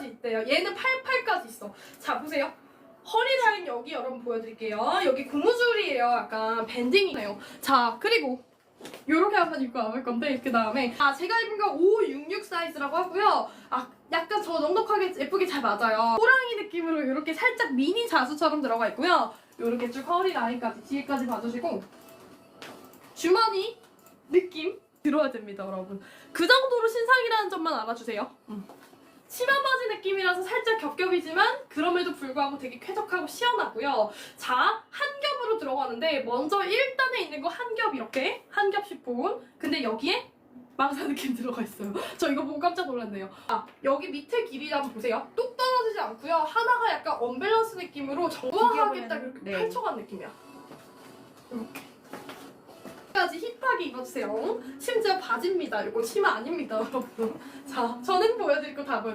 여기까지 있대요. 얘는 88까지 있어. 자 보세요. 허리 라인 여기 여러분 보여드릴게요. 여기 고무줄이에요. 약간 밴딩이네요. 자 그리고 요렇게 한번 입고 나올 건데 그 다음에 아 제가 입은 거566 사이즈라고 하고요. 아 약간 저 넉넉하게 예쁘게 잘 맞아요. 호랑이 느낌으로 이렇게 살짝 미니 자수처럼 들어가 있고요. 요렇게 쭉 허리 라인까지 뒤에까지 봐주시고 주머니 느낌 들어야 됩니다, 여러분. 그 정도로 신상이라는 점만 알아주세요. 음. 치마 바지 느낌이라서 살짝 겹겹이지만 그럼에도 불구하고 되게 쾌적하고 시원하고요. 자, 한 겹으로 들어가는데 먼저 1단에 있는 거 한 겹 이렇게 한겹 시폰. 근데 여기에 망사 느낌 들어가 있어요. 저 이거 보고 깜짝 놀랐네요. 아, 여기 밑에 길이 한번 보세요. 뚝 떨어지지 않고요. 하나가 약간 언밸런스 느낌으로 정확하게 딱 이렇게 네. 펼쳐간 느낌이야. 이렇게. 까지 힙하게 입어주세요. 심지어 바지입니다. 이거 치마 아닙니다, 여러분. 자, 저는 보여드릴 거다 보여.